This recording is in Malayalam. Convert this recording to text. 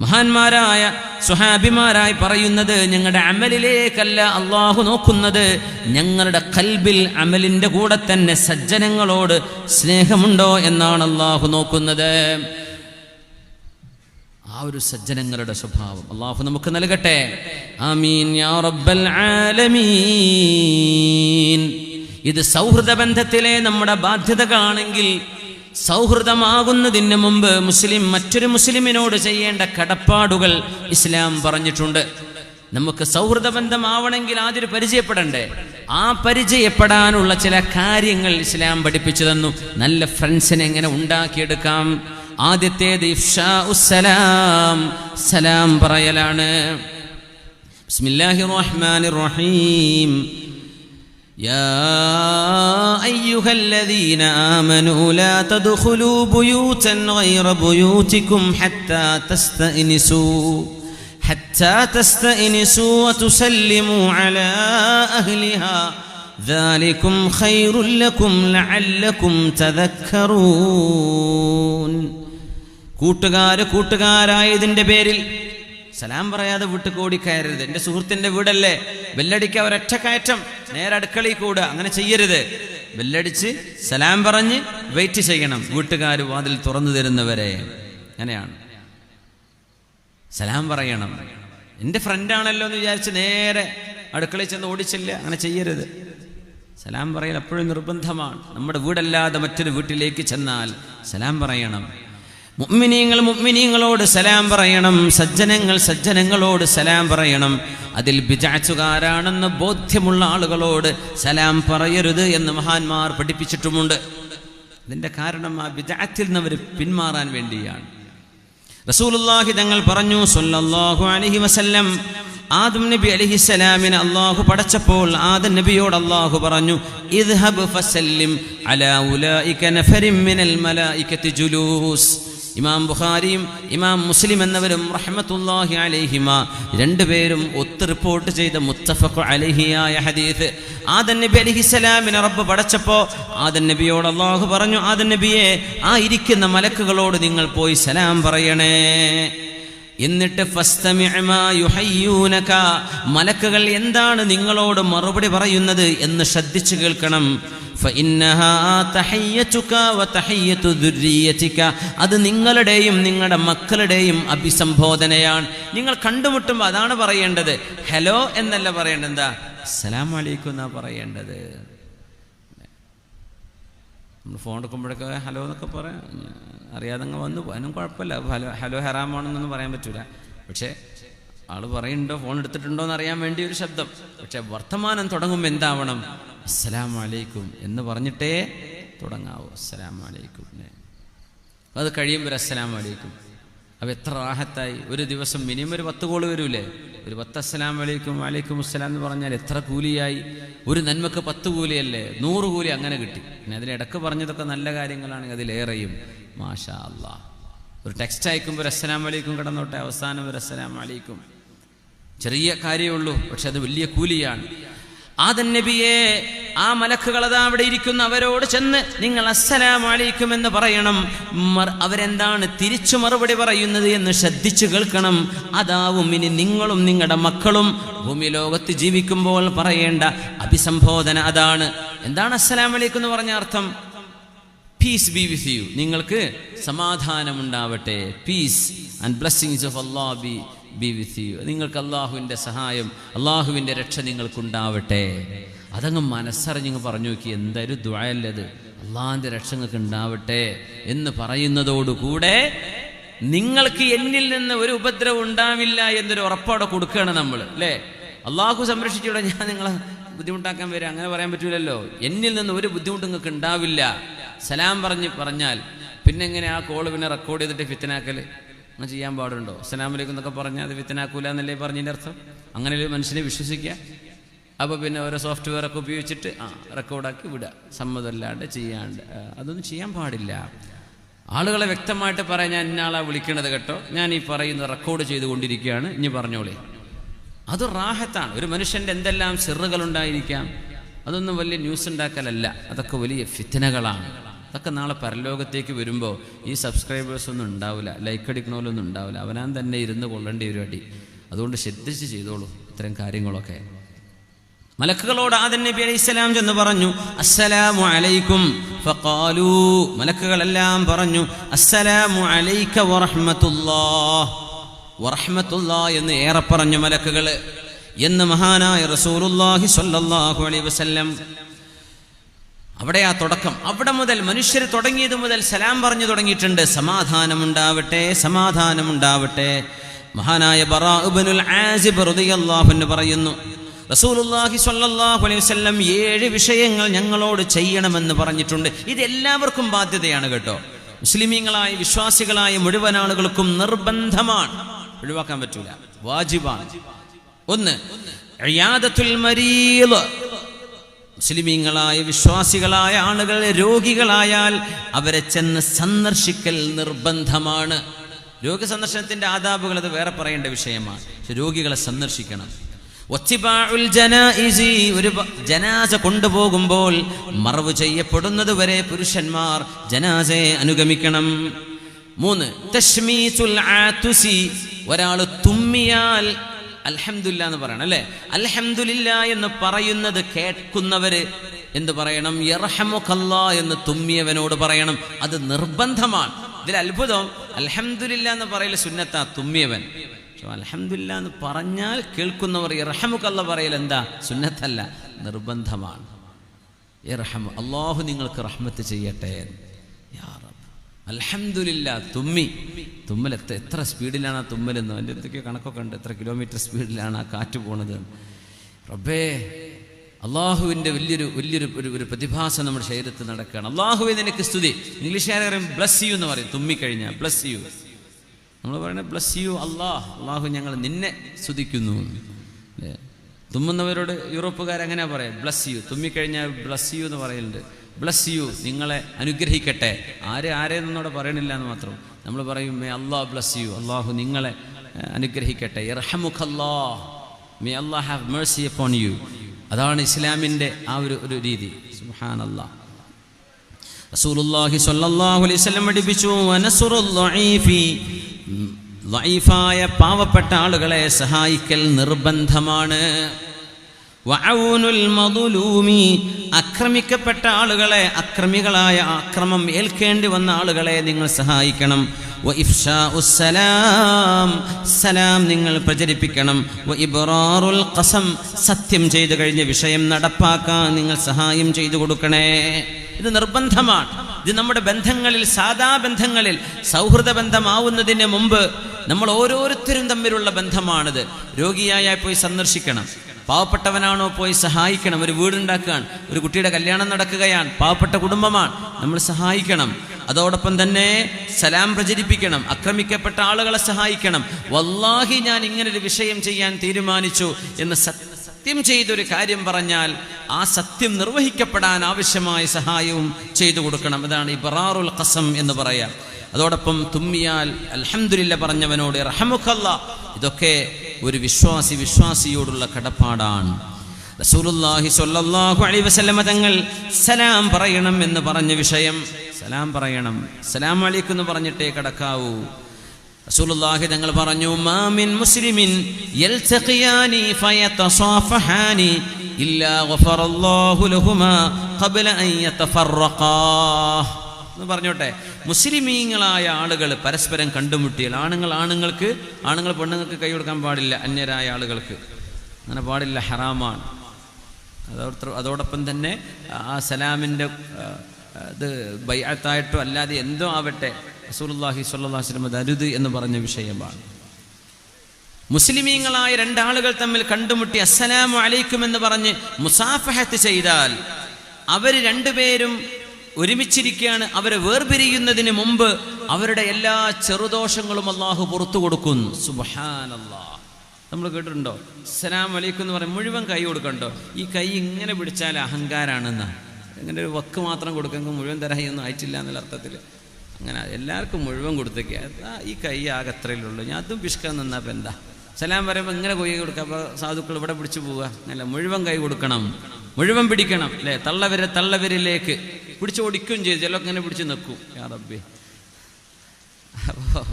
മഹാന്മാരായ സുഹാബിമാരായി പറയുന്നത് ഞങ്ങളുടെ അമലിലേക്കല്ല അള്ളാഹു നോക്കുന്നത്. ഞങ്ങളുടെ കൽബിൽ അമലിന്റെ കൂടെ തന്നെ സജ്ജനങ്ങളോട് സ്നേഹമുണ്ടോ എന്നാണ് അള്ളാഹു നോക്കുന്നത്. ആ ഒരു സജ്ജനങ്ങളുടെ സ്വഭാവം അള്ളാഹു നമുക്ക് നൽകട്ടെ. ആമീൻ യാ റബ്ബൽ ആലമീൻ. ഇത് സൗഹൃദ ബന്ധത്തിലെ നമ്മുടെ ബാധ്യതകളാണെങ്കിൽ സൗഹൃദമാകുന്നതിന് മുമ്പ് മുസ്ലിം മറ്റൊരു മുസ്ലിമിനോട് ചെയ്യേണ്ട കടപ്പാടുകൾ ഇസ്ലാം പറഞ്ഞിട്ടുണ്ട്. നമുക്ക് സൗഹൃദ ബന്ധമാവണമെങ്കിൽ ആദ്യം പരിചയപ്പെടണ്ടേ? ആ പരിചയപ്പെടാനുള്ള ചില കാര്യങ്ങൾ ഇസ്ലാം പഠിപ്പിച്ചു തന്നു. നല്ല ഫ്രണ്ട്സിനെ എങ്ങനെ ഉണ്ടാക്കിയെടുക്കാം? ആദ്യത്തേത് ഇഫ്ഷാഉസ്സലാം സലാം പറയലാണ്. ബിസ്മില്ലാഹി റഹീം. يا أيها الذين آمنوا لا تدخلوا بيوتا غير بيوتكم حتى تستأنسوا حتى تستأنسوا وتسلموا على أهلها ذلكم خير لكم لعلكم تذكرون കൂട്ടുകാര് കൂട്ടുകാരായതിന്റെ പേരിൽ സലാം പറയാതെ വീട്ടിൽ കൂടി കയറരുത് എൻ്റെ സുഹൃത്തിന്റെ വീടല്ലേ ബെല്ലടിക്ക ഒരൊറ്റ കയറ്റം നേരെ അടുക്കളയിൽ കൂടുക അങ്ങനെ ചെയ്യരുത്. ബെല്ലടിച്ച് സലാം പറഞ്ഞ് വെയിറ്റ് ചെയ്യണം. വീട്ടുകാർ വാതിൽ തുറന്നു തരുന്നവരെ. അങ്ങനെയാണ്. സലാം പറയണം. എന്റെ ഫ്രണ്ടാണല്ലോ എന്ന് വിചാരിച്ച് നേരെ അടുക്കളയിൽ ചെന്ന് ഓടിച്ചില്ല അങ്ങനെ ചെയ്യരുത്. സലാം പറയൽ എപ്പോഴും നിർബന്ധമാണ്. നമ്മുടെ വീടല്ലാതെ മറ്റൊരു വീട്ടിലേക്ക് ചെന്നാൽ സലാം പറയണം. മുഅ്മിനീങ്ങൾ മുഗ്മിനീങ്ങളോട് സലാം പറയണം സജ്ജനങ്ങൾ സജ്ജനങ്ങളോട് സലാം പറയണം. അതിൽ ബിജാച്ചുകാരാണെന്ന് ബോധ്യമുള്ള ആളുകളോട് സലാം പറയരുത് എന്ന് മഹാന്മാർ പഠിപ്പിച്ചിട്ടുമുണ്ട്. അതിന്റെ കാരണം ആ ബിജാത്തിൽ നിന്ന് അവർ പിന്മാറാൻ വേണ്ടിയാണ്. റസൂലുള്ളാഹി തങ്ങൾ പറഞ്ഞു സൊല്ലാഹു അലഹി വസല്ലം. ആദം നബി അലൈഹിസ്സലാമിനെ അള്ളാഹു പടച്ചപ്പോൾ ആദം നബിയോട് അള്ളാഹു പറഞ്ഞു ഇദ്ഹബ് ഫസല്ലിം അലാ ഉലൈക നഫരിം മിനൽ മലായികത്തി ജുലൂസ്. ഇമാം ബുഖാരിയും ഇമാം മുസ്ലിം എന്നവരും റഹ്മത്തുല്ലാഹി അലൈഹിമ രണ്ടുപേരും ഒത്ത് റിപ്പോർട്ട് ചെയ്ത മുത്തഫഖ് അലഹിയായ ഹദീസ്. ആദൻ നബി അലഹിസലാമിന് റബ്ബ് പടച്ചപ്പോ ആദൻ നബിയോട് അള്ളാഹു പറഞ്ഞു ആദൻ നബിയെ ആ ഇരിക്കുന്ന മലക്കുകളോട് നിങ്ങൾ പോയി സലാം പറയണേ. എന്നിട്ട് മലക്കുകൾ എന്താണ് നിങ്ങളോട് മറുപടി പറയുന്നത് എന്ന് ശ്രദ്ധിച്ചു കേൾക്കണം. അത് നിങ്ങളുടെയും നിങ്ങളുടെ മക്കളുടെയും അഭിസംബോധനയാണ്. നിങ്ങൾ കണ്ടുമുട്ടുമ്പോൾ അതാണ് പറയേണ്ടത്. ഹലോ എന്നല്ല പറയേണ്ടത്. എന്താ? അസ്സലാമു അലൈക്കും എന്നാ പറയേണ്ടത്. നമ്മൾ ഫോൺ എടുക്കുമ്പോഴൊക്കെ ഹലോ എന്നൊക്കെ പറയാം. അറിയാതെ അങ്ങ് വന്നു അതിനും കുഴപ്പമില്ല. ഹലോ ഹലോ ഹറാമാണെന്നൊന്നും പറയാൻ പറ്റൂല. പക്ഷേ ആൾ പറയുന്നുണ്ടോ? ഫോൺ എടുത്തിട്ടുണ്ടോ എന്ന് അറിയാൻ വേണ്ടി ഒരു ശബ്ദം. പക്ഷെ വർത്തമാനം തുടങ്ങുമ്പോൾ എന്താവണം? അസ്സലാം വലൈക്കും എന്ന് പറഞ്ഞിട്ടേ തുടങ്ങാവൂ. അസ്സലാം വലൈക്കും അത് കഴിയുമ്പോൾ അസ്സലാം വലൈക്കും അപ്പോൾ എത്ര റാഹത്തായി. ഒരു ദിവസം മിനിമം ഒരു പത്ത് കോൾ വരൂലേ? ഒരു പത്ത് അസ്സലാം വലൈക്കും വലൈക്കും അസ്സലാം എന്ന് പറഞ്ഞാൽ എത്ര കൂലിയായി. ഒരു നന്മക്ക് പത്ത് കൂലിയല്ലേ? നൂറ് കൂലി അങ്ങനെ കിട്ടി. പിന്നെ അതിലിടക്ക് പറഞ്ഞതൊക്കെ നല്ല കാര്യങ്ങളാണെങ്കിൽ അതിലേറെയും. മാഷാ അല്ലാ ഒരു ടെക്സ്റ്റ് അയക്കുമ്പോൾ ഒരു അസ്സലാം വലൈക്കും കിടന്നോട്ടെ. അവസാനം ഒരു അസ്സലാം വലൈക്കും ചെറിയ കാര്യമുള്ളൂ പക്ഷെ അത് വലിയ കൂലിയാണ്. ആദൻ നബിയെ ആ മലക്കുകൾ അതാ അവിടെ ഇരിക്കുന്ന. അവരോട് ചെന്ന് നിങ്ങൾ അസ്സലാം അലൈക്കും എന്ന് പറയണം. അവരെന്താണ് തിരിച്ചു മറുപടി പറയുന്നത് എന്ന് ശ്രദ്ധിച്ചു കേൾക്കണം. അതാവും ഇനി നിങ്ങളും നിങ്ങളുടെ മക്കളും ഭൂമി ലോകത്ത് ജീവിക്കുമ്പോൾ പറയേണ്ട അഭിസംബോധന അതാണ്. എന്താണ് അസ്സലാം അലൈക്കും എന്ന് പറഞ്ഞ അർത്ഥം? പീസ് ബി വിത്ത് യു നിങ്ങൾക്ക് സമാധാനമുണ്ടാവട്ടെ. Peace and blessings of Allah be be with you. നിങ്ങൾക്ക് അള്ളാഹുവിന്റെ സഹായം അള്ളാഹുവിന്റെ രക്ഷ നിങ്ങൾക്കുണ്ടാവട്ടെ. അതങ്ങ് മനസ്സറിഞ്ഞങ്ങ് പറഞ്ഞു നോക്കി എന്തൊരു ദ്വായല്ലത് അള്ളാഹിന്റെ രക്ഷ നിങ്ങൾക്ക് ഉണ്ടാവട്ടെ എന്ന് പറയുന്നതോടുകൂടെ നിങ്ങൾക്ക് എന്നിൽ നിന്ന് ഒരു ഉപദ്രവം ഉണ്ടാവില്ല എന്നൊരു ഉറപ്പോടെ കൊടുക്കുകയാണ് നമ്മൾ അല്ലേ? അള്ളാഹു സംരക്ഷിച്ചൂടെ ഞാൻ നിങ്ങളെ ബുദ്ധിമുട്ടാക്കാൻ വരും അങ്ങനെ പറയാൻ പറ്റൂലല്ലോ. എന്നിൽ നിന്ന് ഒരു ബുദ്ധിമുട്ട് നിങ്ങൾക്ക് ഉണ്ടാവില്ല. സലാം പറഞ്ഞ് പറഞ്ഞാൽ പിന്നെ എങ്ങനെ ആ കോൾ പിന്നെ റെക്കോർഡ് ചെയ്തിട്ട് ഫിത്തനാക്കൽ അങ്ങനെ ചെയ്യാൻ പാടുണ്ടോ? അസ്സലാം വലൈക്കും എന്നൊക്കെ പറഞ്ഞാൽ അത് വിത്തനാക്കൂല എന്നല്ലേ പറഞ്ഞതിന്റെ അർത്ഥം? അങ്ങനെ ഒരു മനുഷ്യനെ വിശ്വസിക്കുക അപ്പോൾ പിന്നെ ഓരോ സോഫ്റ്റ്വെയർ ഒക്കെ ഉപയോഗിച്ചിട്ട് ആ റെക്കോർഡാക്കി വിടുക സമ്മതമല്ലാണ്ട് ചെയ്യാണ്ട്. അതൊന്നും ചെയ്യാൻ പാടില്ല. ആളുകളെ വ്യക്തമായിട്ട് പറയാൻ ഞാൻ ഇന്നാളാ വിളിക്കണത് കേട്ടോ. ഞാൻ ഈ പറയുന്ന റെക്കോർഡ് ചെയ്തുകൊണ്ടിരിക്കുകയാണ്. ഇനി പറഞ്ഞോളേ. അത് റാഹത്താണ്. ഒരു മനുഷ്യന്റെ എന്തെല്ലാം സിറുകൾ ഉണ്ടായിരിക്കാം അതൊന്നും വലിയ ന്യൂസ് ഉണ്ടാക്കലല്ല. അതൊക്കെ വലിയ ഫിത്തനകളാണ്. അതൊക്കെ നാളെ പരലോകത്തേക്ക് വരുമ്പോൾ ഈ സബ്സ്ക്രൈബേഴ്സ് ഒന്നും ഉണ്ടാവില്ല ലൈക്ക് അടിക്കണമല്ലൊന്നും ഉണ്ടാവില്ല അവനാൻ തന്നെ ഇരുന്ന് കൊള്ളേണ്ടി ഒരു അടി അതുകൊണ്ട് ശ്രദ്ധിച്ച് ചെയ്തോളൂ ഇത്തരം കാര്യങ്ങളൊക്കെ. മലക്കുകളോട് ആദൻ നബി അലൈഹി സ്വലാം ചെന്ന് പറഞ്ഞു അസ്സലാമു അലൈക്കും. ഫഖാലു മലക്കുകളെല്ലാം പറഞ്ഞു അസ്സലാമു അലൈക വറഹ്മത്തുള്ളാഹ്. വറഹ്മത്തുള്ളാഹ് എന്ന് ഏറെ പറഞ്ഞു മലക്കുകൾ എന്ന് മഹാനായ റസൂലുള്ളാഹി സ്വല്ലല്ലാഹു അലൈഹി വസല്ലം അവിടെ ആ തുടക്കം. അവിടെ മുതൽ മനുഷ്യർ തുടങ്ങിയത് മുതൽ സലാം പറഞ്ഞു തുടങ്ങിയിട്ടുണ്ട്. സമാധാനമുണ്ടാവട്ടെ സമാധാനമുണ്ടാവട്ടെ. മഹാനായ ബറാഉബ്നുൽ ആസിബ് റളിയല്ലാഹു അൻഹു പറയുന്നു റസൂലുള്ളാഹി സ്വല്ലല്ലാഹു അലൈഹി വസല്ലം ഏഴ് വിഷയങ്ങൾ ഞങ്ങളോട് ചെയ്യണമെന്ന് പറഞ്ഞിട്ടുണ്ട്. ഇത് എല്ലാവർക്കും ബാധ്യതയാണ് കേട്ടോ. മുസ്ലിമീങ്ങളായ വിശ്വാസികളായ മുഴുവൻ ആളുകൾക്കും നിർബന്ധമാണ്. ഒഴിവാക്കാൻ പറ്റൂല. വാജിബാണ്. ഒന്ന് റിയാദത്തുൽ മരീദ്. മുസ്ലിമീങ്ങളായ വിശ്വാസികളായ ആളുകൾ രോഗികളായാൽ അവരെ ചെന്ന് സന്ദർശിക്കൽ നിർബന്ധമാണ്. രോഗ സന്ദർശനത്തിന്റെ ആദാബുകൾ അത് വേറെ പറയേണ്ട വിഷയമാണ്. പക്ഷെ രോഗികളെ സന്ദർശിക്കണം. ഒരു ജനാസ കൊണ്ടുപോകുമ്പോൾ മറവ് ചെയ്യപ്പെടുന്നത് വരെ പുരുഷന്മാർ ജനാസയെ അനുഗമിക്കണം. മൂന്ന് തശ്മീസുൽ ആതുസി ഒരാൾ തുമ്മിയാൽ അൽഹംദുലില്ല എന്ന് പറയണം അല്ലേ? അൽഹംദുലില്ല എന്ന് പറയുന്നത് കേൾക്കുന്നവര് എന്ത് പറയണം? യർഹമുഖല്ല എന്ന് തുമ്മിയവനോട് പറയണം. അത് നിർബന്ധമാണ്. ഇതിൽ അത്ഭുതം. അൽഹംദുലില്ല എന്ന് പറയൽ സുന്നത്ത തുമ്മിയവൻ. പക്ഷെ എന്ന് പറഞ്ഞാൽ കേൾക്കുന്നവർ ഇറഹമുഖല്ല പറയൽ എന്താ? സുന്നത്തല്ല നിർബന്ധമാണ്. യർഹമു അള്ളാഹു നിങ്ങൾക്ക് റഹ്മത്ത് ചെയ്യട്ടെ യാ അൽഹംദുലില്ല തുമ്മി. തുമ്മൽ എത്ര എത്ര സ്പീഡിലാണ് ആ തുമ്മലെന്ന്. അതിന്റെ എന്തൊക്കെയോ കണക്കൊക്കെ ഉണ്ട്. എത്ര കിലോമീറ്റർ സ്പീഡിലാണ് ആ കാറ്റ് പോണത്. റബ്ബേ അള്ളാഹുവിന്റെ വലിയൊരു വലിയൊരു ഒരു ഒരു പ്രതിഭാസം നമ്മുടെ ശരീരത്തിൽ നടക്കുകയാണ്. അള്ളാഹുവെ നിനക്ക് സ്തുതി. ഇംഗ്ലീഷുകാരെ പറയും? ബ്ലസ് യു എന്ന് പറയും. തുമ്മിക്കഴിഞ്ഞാൽ ബ്ലസ് യു നമ്മൾ പറയുന്നത് ബ്ലസ് യു അള്ളാഹ്. അള്ളാഹു ഞങ്ങൾ നിന്നെ സ്തുതിക്കുന്നു. തുമ്മുന്നവരോട് യൂറോപ്പുകാരെങ്ങനെയാണ് പറയാം? ബ്ലസ് യു തുമ്മിക്കഴിഞ്ഞാൽ ബ്ലസ് യു എന്ന് പറയലുണ്ട്. ബ്ലസ് യു നിങ്ങളെ അനുഗ്രഹിക്കട്ടെ. ആര് ആരെന്നോടെ പറയണില്ല എന്ന് മാത്രം. നമ്മൾ പറയും മേ അള്ളാഹ് ബ്ലസ് യു അള്ളാഹു നിങ്ങളെ അനുഗ്രഹിക്കട്ടെ. ഇർഹമുഖല്ലാ may Allah have mercy upon you അതാണ് ഇസ്ലാമിന്റെ ആ ഒരു ഒരു രീതി. സുഹാൻ റസൂലുള്ളാഹി സ്വല്ലല്ലാഹു അലൈഹി വസല്ലം പഠിപ്പിച്ചു വനസുറുൽ ളഈഫി ളഈഫായ പാവപ്പെട്ട ആളുകളെ സഹായിക്കൽ നിർബന്ധമാണ്. അക്രമിക്കപ്പെട്ട ആളുകളെ അക്രമികളായ അക്രമം ഏൽക്കേണ്ടി വന്ന ആളുകളെ നിങ്ങൾ സഹായിക്കണം. സലാം നിങ്ങൾ പ്രചരിപ്പിക്കണം. ഇബ്റാറുൽ ഖസം സത്യം ചെയ്തു കഴിഞ്ഞ വിഷയം നടപ്പാക്കാൻ നിങ്ങൾ സഹായം ചെയ്തു കൊടുക്കണേ. ഇത് നിർബന്ധമാണ്. ഇത് നമ്മുടെ ബന്ധങ്ങളിൽ സാധാ ബന്ധങ്ങളിൽ സൗഹൃദ ബന്ധമാവുന്നതിന് മുമ്പ് നമ്മൾ ഓരോരുത്തരും തമ്മിലുള്ള ബന്ധമാണിത്. രോഗിയായ പോയി സന്ദർശിക്കണം. പാവപ്പെട്ടവനാണോ പോയി സഹായിക്കണം? ഒരു വീടുണ്ടാക്കുകയാണ് ഒരു കുട്ടിയുടെ കല്യാണം നടക്കുകയാണ് പാവപ്പെട്ട കുടുംബമാണ്. നമ്മൾ സഹായിക്കണം. അതോടൊപ്പം തന്നെ സലാം പ്രചരിപ്പിക്കണം ആക്രമിക്കപ്പെട്ട ആളുകളെ സഹായിക്കണം. വല്ലാഹി ഞാൻ ഇങ്ങനൊരു വിഷയം ചെയ്യാൻ തീരുമാനിച്ചു എന്ന് സത്യം ചെയ്തൊരു കാര്യം പറഞ്ഞാൽ ആ സത്യം നിർവഹിക്കപ്പെടാൻ ആവശ്യമായ സഹായവും ചെയ്തു കൊടുക്കണം. അതാണ് ഇബറാറുൽ ഖസം എന്ന് പറയാം. അതോടൊപ്പം തുമ്മിയാൽ അൽഹംദുലില്ല പറഞ്ഞവനോട് റഹമുഖല്ല ഇതൊക്കെ ഒരു വിശ്വാസി വിശ്വാസിയോടുള്ള കടപ്പാടാണ്. റസൂലുള്ളാഹി സ്വല്ലല്ലാഹു അലൈഹി വസല്ലമ തങ്ങൾ സലാം പറയണം എന്ന് പറഞ്ഞ വിഷയം. സലാം പറയണം. സലാം അലൈക്കും എന്ന് പറഞ്ഞിട്ടേ കടക്കാവൂ. റസൂലുള്ളാഹി തങ്ങൾ പറഞ്ഞു മാമിൻ മുസ്ലിമിൻ യൽതഖിയാനി ഫയതസാഫഹാനി ഇല്ലാ ഗഫറല്ലാഹു ലഹുമാ ഖബ്ല അൻ യതഫറഖാ. എന്ന് പറഞ്ഞോട്ടെ. മുസ്ലിമീങ്ങളായ ആളുകൾ പരസ്പരം കണ്ടുമുട്ടിയാൽ ആണുങ്ങൾ ആണുങ്ങൾക്ക് ആണുങ്ങൾ പെണ്ണുങ്ങൾക്ക് കൈ കൊടുക്കാൻ പാടില്ല അന്യരായ ആളുകൾക്ക്. അങ്ങനെ പാടില്ല ഹറാമാണ്. അതോടൊപ്പം അതോടൊപ്പം തന്നെ ആ സലാമിന്റെ ഇത് ബൈത്തായിട്ടോ അല്ലാതെ എന്തോ ആവട്ടെ റസൂലുള്ളാഹി സ്വല്ലല്ലാഹി വസല്ലം അരുത് എന്ന് പറഞ്ഞ വിഷയമാണ്. മുസ്ലിമീങ്ങളായ രണ്ടാളുകൾ തമ്മിൽ കണ്ടുമുട്ടി അസ്സലാമു അലൈക്കും എന്ന് പറഞ്ഞ് മുസാഫഹത്ത് ചെയ്താൽ അവർ രണ്ടുപേരും ഒരുമിച്ചിരിക്കുകയാണ്. അവരെ വേർപിരിയുന്നതിന് മുമ്പ് അവരുടെ എല്ലാ ചെറുദോഷങ്ങളും അള്ളാഹു പുറത്തു കൊടുക്കുന്നു. സുബഹാനല്ലാ. നമ്മൾ കേട്ടിട്ടുണ്ടോ? സലാം അലൈക്കും എന്ന് പറയും മുഴുവൻ കൈ കൊടുക്കണ്ടോ? ഈ കൈ ഇങ്ങനെ പിടിച്ചാൽ അഹങ്കാരാണെന്നാ. ഇങ്ങനെ ഒരു വക്ക് മാത്രം കൊടുക്കുമ്പോൾ മുഴുവൻ തരായൊന്നും ആയിട്ടില്ല എന്നുള്ള അർത്ഥത്തിൽ. അങ്ങനെ എല്ലാവർക്കും മുഴുവൻ കൊടുത്തേക്ക്. ഈ കൈ ആകെ അത്രയിലുള്ളൂ ഞാൻ അതും പിഷ്കാൻ അപ്പം എന്താ? സലാം പറയുമ്പോൾ ഇങ്ങനെ കൈ കൊടുക്കുക. അപ്പോൾ സാധുക്കൾ ഇവിടെ പിടിച്ചു പോവുക. അല്ല? മുഴുവൻ കൈ കൊടുക്കണം. മുഴുവൻ പിടിക്കണം. അല്ലേ? തള്ളവരെ തള്ളവരിലേക്ക്. പിടിച്ച് ഓടിക്കുകയും ചെയ്തു ഇങ്ങനെ പിടിച്ച് നിൽക്കും. യാ റബ്ബേ. അപ്പോൾ